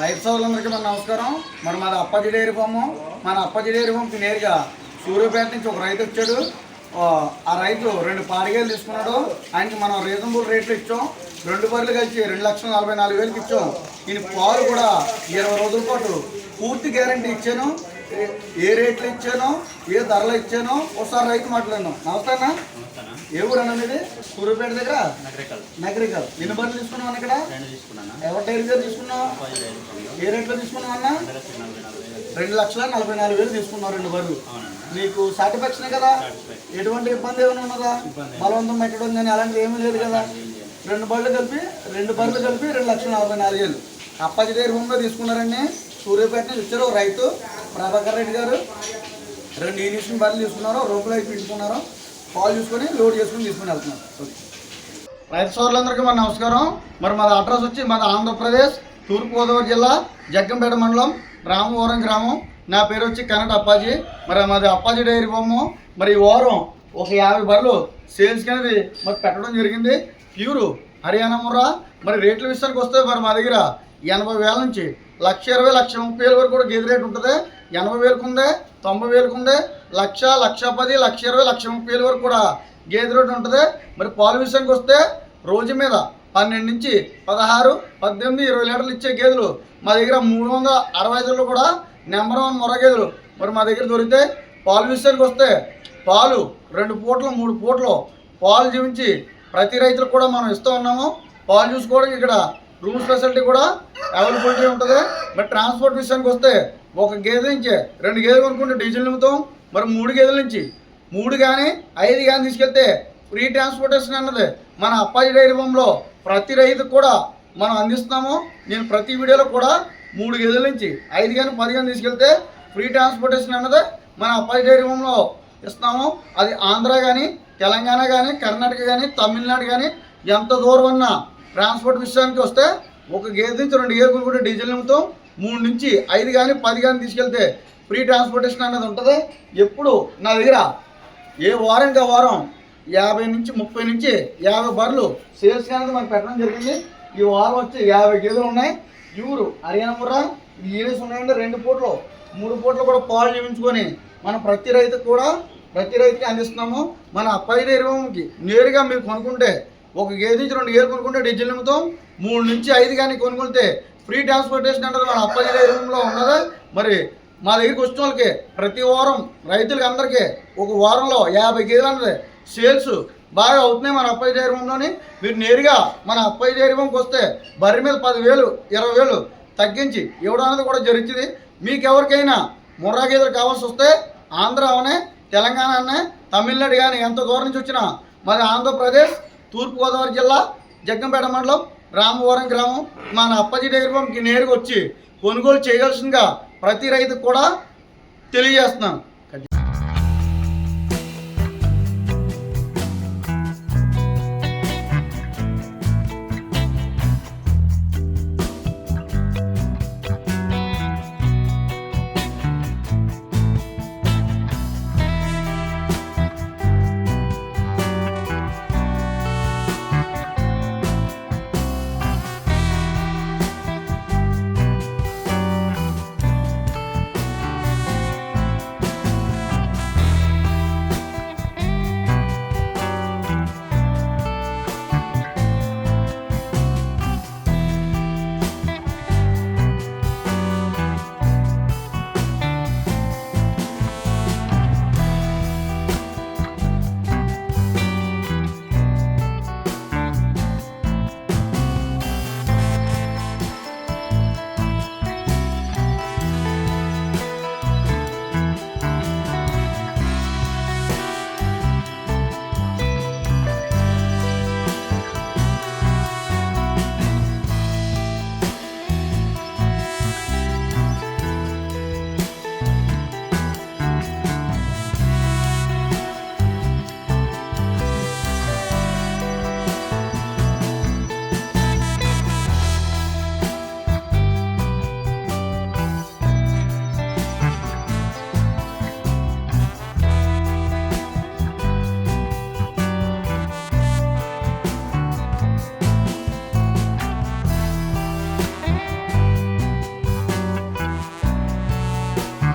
రైతు సోదరులందరికీ మన నమస్కారం. మన మాది అప్పాజీ డైరీ ఫాము. మన అప్పాజీ డైరీ ఫామ్కి నేరుగా సూర్యాపేట నుంచి ఒక రైతు వచ్చాడు. ఆ, ఆ రైతు రెండు పాడిగేలు తీసుకున్నాడు. ఆయనకి మనం రీజనబుల్ రేట్లు ఇచ్చాం. రెండు బర్రెలు కలిసి రెండు లక్షల నలభై నాలుగు వేలకి ఇచ్చాం. ఈయన పాలు కూడా ఇరవై రోజుల పాటు పూర్తి గ్యారంటీ ఇచ్చాను. ఏ- రేట్లు ఇచ్చానో ఏ ధరలు ఇచ్చానో ఒకసారి రైతు మాట్లాడినాం. నమస్తేనా ఏ ఊరు అన్న మీది? సూర్యాపేట దగ్గర? నగరికల్. ఎన్ని బర్రెలు తీసుకున్నావు అన్న ఇక్కడ? ఎవరి డైరీ దగ్గర తీసుకున్నావు. ఏ రేట్లో తీసుకున్నావు అన్న? రెండు లక్షల నలభై నాలుగు వేలు. తీసుకున్నావు రెండు అవునన్నా. నీకు సాటిస్ఫాక్షన్ కదా? ఎటువంటి ఇబ్బంది ఏమైనా ఉన్నదా? బలవంతం పెట్టడం కానీ అలాంటిది ఏమీ లేదు కదా? రెండు బళ్ళు కలిపి రెండు బర్రెలు కలిపి రెండు లక్షల నలభై నాలుగు వేలు. అప్పాజీ డైరీ హోమ్లో తీసుకున్నారండి. సూర్యాపేట నుంచి వచ్చారు రైతు. ప్రభాకర్ రెడ్డి గారు రెండు యూనిషన్ బర్రెలు తీసుకున్నారు రూపులు అయి పిండుకున్నారు చూసుకొని లోడ్ చేసుకుని తీసుకుని వెళ్తున్నారు. రైతు సోదరులందరికీ మన నమస్కారం. మరి మాది అడ్రస్ వచ్చి మాది ఆంధ్రప్రదేశ్ తూర్పుగోదావరి జిల్లా జగ్గంపేట మండలం రామవరం గ్రామం. నా పేరు వచ్చి కనట అప్పాజీ. మరి మాది అప్పాజీ డైరీ బొమ్మ మరి ఈ వారం ఒక యాభై బర్రెలు సేల్స్కి అనేది మరి పెట్టడం జరిగింది. ప్యూరు హర్యానా ముర్రా. మరి రేట్ల విషయానికి వస్తే మరి మా దగ్గర ఎనభై వేల నుంచి లక్ష ఇరవై లక్ష ముప్పై వేల వరకు కూడా గేదె రేట్ ఉంటుంది. ఎనభై వేలకు ఉంది తొంభై వేలకు ఉంది లక్ష లక్ష పది లక్ష ఇరవై లక్ష ముప్పై వేల వరకు కూడా గేదె రోడ్డు ఉంటుంది. మరి పాలు విషయానికి వస్తే రోజు మీద పన్నెండు నుంచి పదహారు పద్దెనిమిది ఇరవై లీటర్లు ఇచ్చే గేదెలు మా దగ్గర మూడు వందల అరవై ఐదులో కూడా నెంబర్ వన్ మొర గేదెలు మరి మా దగ్గర దొరికితే పాలు విషయానికి వస్తే పాలు రెండు పూటలు మూడు పూటలు పాలు జీవించి ప్రతి రైతులకు కూడా మనం ఇస్తూ ఉన్నాము. పాలు చూసుకోవడానికి ఇక్కడ రూమ్ ఫెసిలిటీ కూడా అవైలబిలిటీ ఉంటుంది. మరి ట్రాన్స్పోర్ట్ విషయానికి వస్తే ఒక గేదె నుంచి రెండు గేదెలు కొనుక్కుంటే డీజిల్ నింపుతాం. మరి మూడు గేదెల నుంచి మూడు కానీ ఐదు కానీ తీసుకెళ్తే ఫ్రీ ట్రాన్స్పోర్టేషన్ అన్నది మన అప్పాజీ డైరీ ఫామ్లో ప్రతి రైతుకు కూడా మనం అందిస్తున్నాము. నేను ప్రతి వీడియోలో కూడా మూడు గేదెల నుంచి ఐదు కానీ పది కానీ తీసుకెళ్తే ఫ్రీ ట్రాన్స్పోర్టేషన్ అన్నది మన అప్పాజీ డైరీ ఫామ్లో ఇస్తాము అది ఆంధ్ర కానీ తెలంగాణ కానీ కర్ణాటక కానీ తమిళనాడు కానీ ఎంత దూరం ఉన్నా ట్రాన్స్పోర్ట్ విషయానికి వస్తే ఒక గేదె నుంచి రెండు గేదెలు కూడా డీజిల్ నింపుతాం మూడు నుంచి ఐదు కానీ పది కానీ తీసుకెళ్తే ఫ్రీ ట్రాన్స్పోర్టేషన్ అనేది ఉంటుంది. ఎప్పుడు నా దగ్గర ఏ వారంగా వారం యాభై నుంచి ముప్పై నుంచి యాభై బర్రెలు సేల్స్ అనేది మనకు పెట్టడం జరిగింది. ఈ వారం వచ్చి యాభై గేదెలు ఉన్నాయి. ఇవురు హర్యానా ముర్రా. ఈ ఉన్నాయంటే రెండు పూట్లు మూడు పూట్లు కూడా పాలు చేయించుకొని మనం ప్రతి రైతుకు కూడా ప్రతి రైతుకి అందిస్తున్నాము. మన అప్పాయి నేరుకి నేరుగా మీరు కొనుక్కుంటే ఒక గేదె నుంచి రెండు గేదెలు కొనుక్కుంటే డీజిల్ నిమిత్తం మూడు నుంచి ఐదు కానీ కొనుక్కుంటే ఫ్రీ ట్రాన్స్పోర్టేషన్ అంటే మన అప్పాయి రూమ్లో ఉన్నదా. మరి మా దగ్గరికి వచ్చిన వాళ్ళకి ప్రతి వారం రైతులకి అందరికీ ఒక వారంలో యాభై గేదెలు అన్నది. సేల్స్ బాగా అవుతున్నాయి మన అప్పాయి డైరీ మీరు నేరుగా మన అప్పాయి డైరీ వస్తే బర్రె మీద పదివేలు ఇరవై వేలు తగ్గించి ఇవ్వడం అనేది కూడా జరిగింది మీకు ఎవరికైనా ముర్రా గేదెలు కావాల్సి వస్తే ఆంధ్ర అవనే తెలంగాణ అనే తమిళనాడు కానీ ఎంత దూరం నుంచి వచ్చినా మరి ఆంధ్రప్రదేశ్ తూర్పుగోదావరి జిల్లా జగ్గంపేట మండలం రామవరం గ్రామం. మన అప్పజీ డైరీ ఫామ్కి నేరుగా వచ్చి కొనుగోలు చేయాల్సిందిగా ప్రతి రైతుకు కూడా తెలియజేస్తున్నాను